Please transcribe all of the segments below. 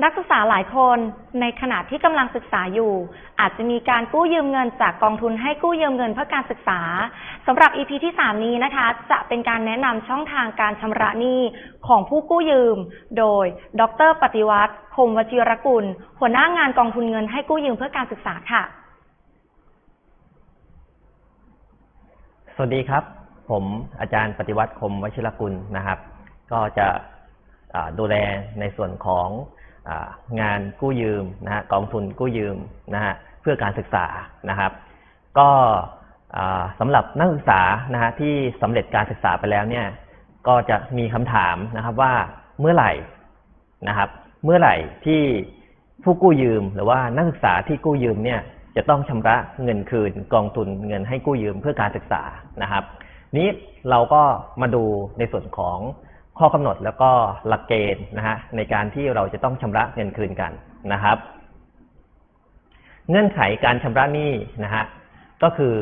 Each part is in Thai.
นักศึกษาหลายคนในขณะที่กำลังศึกษาอยู่ อาจจะมีการกู้ยืมเงินจากกองทุนให้กู้ยืมเงินเพื่อการศึกษาสำหรับ EP ที่ 3 นี้นะคะ จะเป็นการแนะนำช่องทางการชำระหนี้ของผู้กู้ยืม โดย ดร ปฏิวัติคมวชิรกุล หัวหน้างานกองทุนเงินให้กู้ยืมเพื่อการศึกษาค่ะ สวัสดีครับ ผมอาจารย์ปฏิวัติคมวชิรกุลนะครับ ก็จะดูแลในส่วนของ งานกู้ยืมนะฮะกองทุนกู้ยืมนะฮะเพื่อการศึกษานะครับ ก็สำหรับนักศึกษานะฮะที่สำเร็จการศึกษาไปแล้วเนี่ยก็จะมีคำถามนะครับว่าเมื่อไหร่นะครับ เมื่อไหร่ที่ผู้กู้ยืมหรือว่านักศึกษาที่กู้ยืมเนี่ยจะต้องชำระเงินคืนกองทุนเงินให้กู้ยืมเพื่อการศึกษานะครับ นี้เราก็มาดูในส่วนของ ข้อกำหนดแล้วก็หลักเกณฑ์นะฮะในการที่เราจะต้องชำระเงินคืนกันนะครับ เงื่อนไขการชำระหนี้นะฮะก็คือ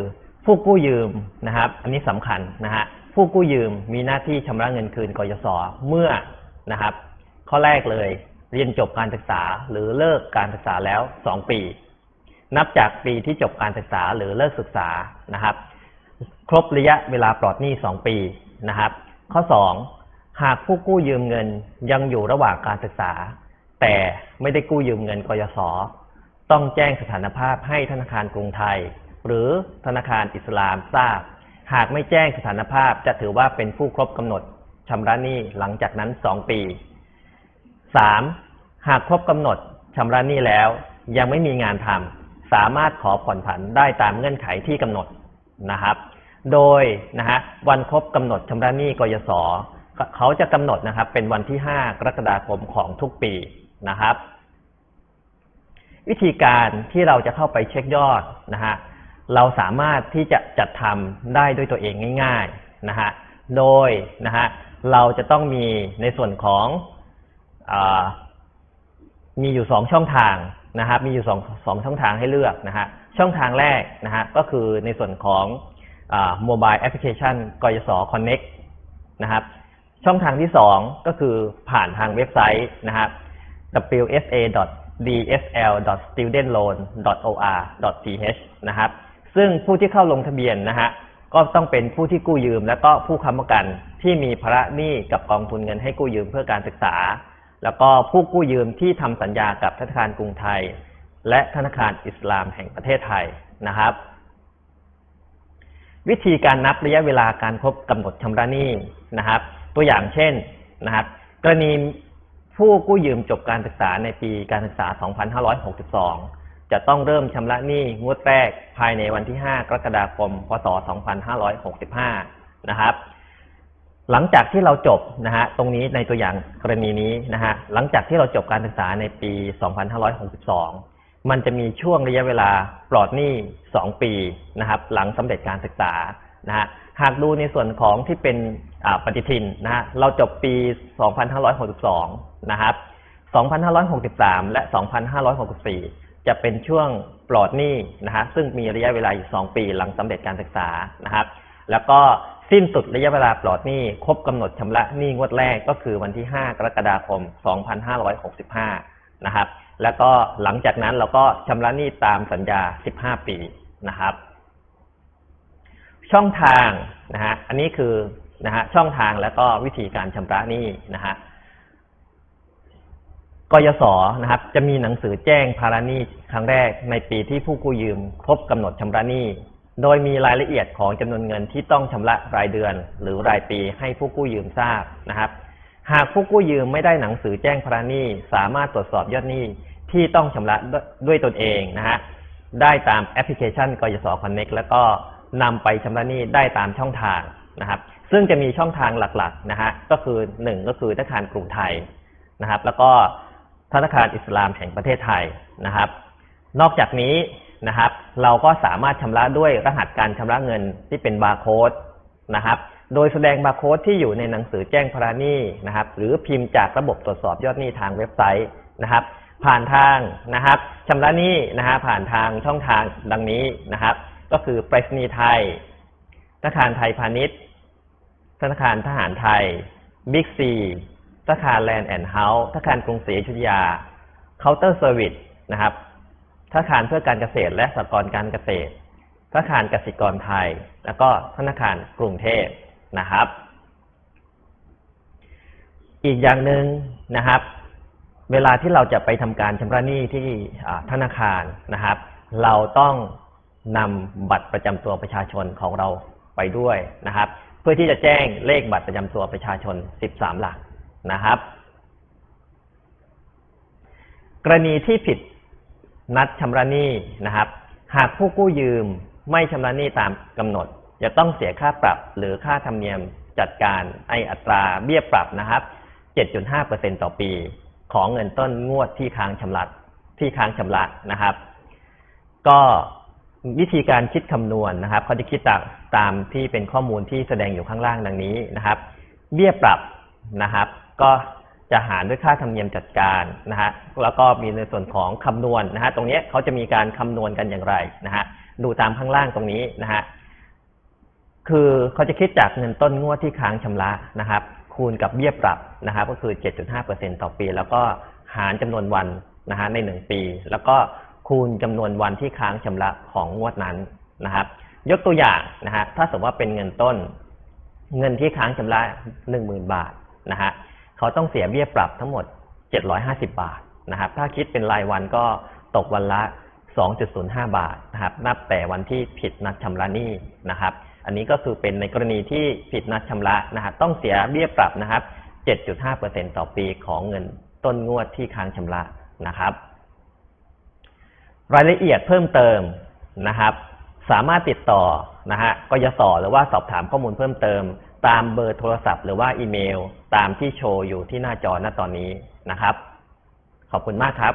ผู้กู้ยืมนะครับ อันนี้สำคัญนะฮะผู้กู้ยืมมีหน้าที่ชำระเงินคืนกยศเมื่อนะครับ ข้อแรกเลยเรียนจบการศึกษาหรือเลิกการศึกษาแล้ว2ปี นับจากปีที่จบการศึกษาหรือเลิกศึกษานะครับ ครบระยะเวลาปลอดหนี้2ปีนะครับ ข้อ2 หากผู้กู้ยืมเงินยังอยู่ระหว่างการศึกษา แต่ไม่ได้กู้ยืมเงินกยศต้องแจ้งสถานภาพให้ธนาคารกรุงไทย หรือธนาคารอิสลามทราบ หากไม่แจ้งสถานภาพจะถือว่าเป็นผู้ครบกำหนดชำระหนี้หลังจากนั้น2ปี 3. หากครบกำหนดชำระหนี้แล้ว ยังไม่มีงานทำสามารถขอผ่อนผันได้ตามเงื่อนไขที่กำหนดนะครับ โดยนะฮะวันครบกำหนดชำระหนี้กยศ เขาจะกำหนดนะครับเป็นวันที่ 5 กรกฎาคมของทุกปีนะครับ วิธีการที่เราจะเข้าไปเช็คยอดนะฮะเราสามารถที่จะจัดทำได้ด้วยตัวเองง่ายๆนะฮะโดยนะฮะเราจะต้องมีในส่วนของอมีอยู่สองช่องทางนะครับ มีอยู่สองสองช่องทางให้เลือกนะฮะช่องทางแรกนะฮะก็คือในส่วนของโมบายแอปพลิเคชันกยศ Connect นะครับ ช่องทางที่สองก็คือผ่านทางเว็บไซต์นะครับ wsa.dsl.studentloan.or.th นะครับ ซึ่งผู้ที่เข้าลงทะเบียนนะฮะก็ต้องเป็นผู้ที่กู้ยืม และก็ผู้ค้ำประกันที่มีภาระหนี้กับกองทุนเงินให้กู้ยืมเพื่อการศึกษา แล้วก็ผู้กู้ยืมที่ทำสัญญากับธนาคารกรุงไทย และธนาคารอิสลามแห่งประเทศไทยนะครับ วิธีการนับระยะเวลาการครบกำหนดชำระหนี้นะครับ ตัวอย่างเช่นนะครับกรณีผู้กู้ยืมจบการศึกษาในปีการศึกษา 2562 จะต้องเริ่มชำระหนี้งวดแรกภายในวันที่ 5 กรกฎาคม พศ 2565 นะครับ หลังจากที่เราจบนะฮะ ตรงนี้ในตัวอย่างกรณีนี้นะฮะ หลังจากที่เราจบการศึกษาในปี 2562 มันจะมีช่วงระยะเวลาปลอดหนี้ 2 ปีนะครับ หลังสำเร็จการศึกษา นะฮะหากดูในส่วนของที่เป็นปฏิทินนะฮะเราจบปี 2562 นะครับ 2563 และ 2564 จะเป็นช่วงปลอดหนี้นะฮะซึ่งมีระยะเวลาอยู่ 2 ปีหลังสำเร็จการศึกษานะครับ แล้วก็สิ้นสุดระยะเวลาปลอดหนี้ครบกำหนดชำระหนี้งวดแรกก็คือวันที่ 5 กรกฎาคม 2565 นะครับ แล้วก็หลังจากนั้นเราก็ชำระหนี้ตามสัญญา 15 ปีนะครับ ช่องทางนะฮะอันนี้คือนะฮะช่องทางแล้วก็วิธีการชำระหนี้นะฮะกยศนะครับ จะมีหนังสือแจ้งภาระหนี้ครั้งแรกในปีที่ผู้กู้ยืมครบกำหนดชำระหนี้ โดยมีรายละเอียดของจำนวนเงินที่ต้องชำระรายเดือน หรือรายปีให้ผู้กู้ยืมทราบนะครับ หากผู้กู้ยืมไม่ได้หนังสือแจ้งภาระหนี้ สามารถตรวจสอบยอดหนี้ที่ต้องชำระด้วยตนเองนะฮะได้ตามแอปพลิเคชันกยศ Connect แล้วก็ นำไปชำระหนี้ได้ตามช่องทางนะครับ ซึ่งจะมีช่องทางหลักๆนะฮะก็คือหนึ่งก็คือธนาคารกรุงไทยนะครับ แล้วก็ธนาคารอิสลามแห่งประเทศไทยนะครับ นอกจากนี้นะครับ เราก็สามารถชำระด้วยรหัสการชำระเงินที่เป็นบาร์โค้ดนะครับ โดยแสดงบาร์โค้ดที่อยู่ในหนังสือแจ้งภาระหนี้นะครับ หรือพิมพ์จากระบบตรวจสอบยอดหนี้ทางเว็บไซต์นะครับ ผ่านทางนะครับชำระหนี้นะฮะผ่านทางช่องทางดังนี้นะครับ ก็คือไปรษณีย์ไทย ธนาคารไทยพาณิชย์ ธนาคารทหารไทย บิ๊กซี ธนาคารแลนด์แอนด์เฮาส์ ธนาคารกรุงศรีอยุธยา counter service นะครับ ธนาคารเพื่อการเกษตรและสหกรณ์การเกษตร ธนาคารกสิกรไทย แล้วก็ธนาคารกรุงเทพนะครับ อีกอย่างหนึ่งนะครับเวลาที่เราจะไปทำการชำระหนี้ที่ธนาคารนะครับ เราต้อง นำบัตรประจำตัวประชาชนของเราไปด้วยนะครับ เพื่อที่จะแจ้งเลขบัตรประจำตัวประชาชน 13 หลักนะครับ กรณีที่ผิดนัดชำระหนี้นะครับ หากผู้กู้ยืมไม่ชำระหนี้ตามกำหนด จะต้องเสียค่าปรับหรือค่าธรรมเนียมจัดการไออัตราเบี้ยปรับนะครับ 7.5%ต่อปี ของเงินต้นงวดที่ค้างชำระที่ค้างชำระนะครับ ก็ วิธีการคิดคำนวณนะครับเขาจะคิดตามตามที่เป็นข้อมูลที่แสดงอยู่ข้างล่างดังนี้นะครับ เบี้ยปรับนะครับ ก็จะหารด้วยค่าธรรมเนียมจัดการนะฮะแล้วก็มีในส่วนของคำนวณนะฮะตรงนี้เขาจะมีการคำนวณกันอย่างไรนะฮะดูตามข้างล่างตรงนี้นะฮะคือเขาจะคิดจากเงินต้นงวดที่ค้างชำระนะครับ คูณกับเบี้ยปรับนะครับ ก็คือ 7.5%ต่อปี แล้วก็หารจำนวนวันนะฮะในหนึ่งปี แล้วก็ คูณจำนวนวันที่ค้างชำระของงวดนั้นนะครับ ยกตัวอย่างนะฮะถ้าสมมติว่าเป็นเงินต้น เงินที่ค้างชำระหนึ่งหมื่นบาทนะฮะเขาต้องเสียเบี้ยปรับทั้งหมด750บาทนะครับถ้าคิดเป็นรายวันก็ตกวันละ 2.05 บาทนะครับ นับแต่วันที่ผิดนัดชำระหนี้นะครับ อันนี้ก็คือเป็นในกรณีที่ผิดนัดชำระนะฮะต้องเสียเบี้ยปรับนะครับ 7.5%ต่อปีของเงินต้นงวดที่ค้างชำระนะครับ รายละเอียดเพิ่มเติมนะครับ สามารถติดต่อนะฮะกยศหรือว่าสอบถามข้อมูลเพิ่มเติม ตามเบอร์โทรศัพท์ หรือว่าอีเมล ตามที่โชว์อยู่ที่หน้าจอณตอนนี้นะครับ ขอบคุณมากครับ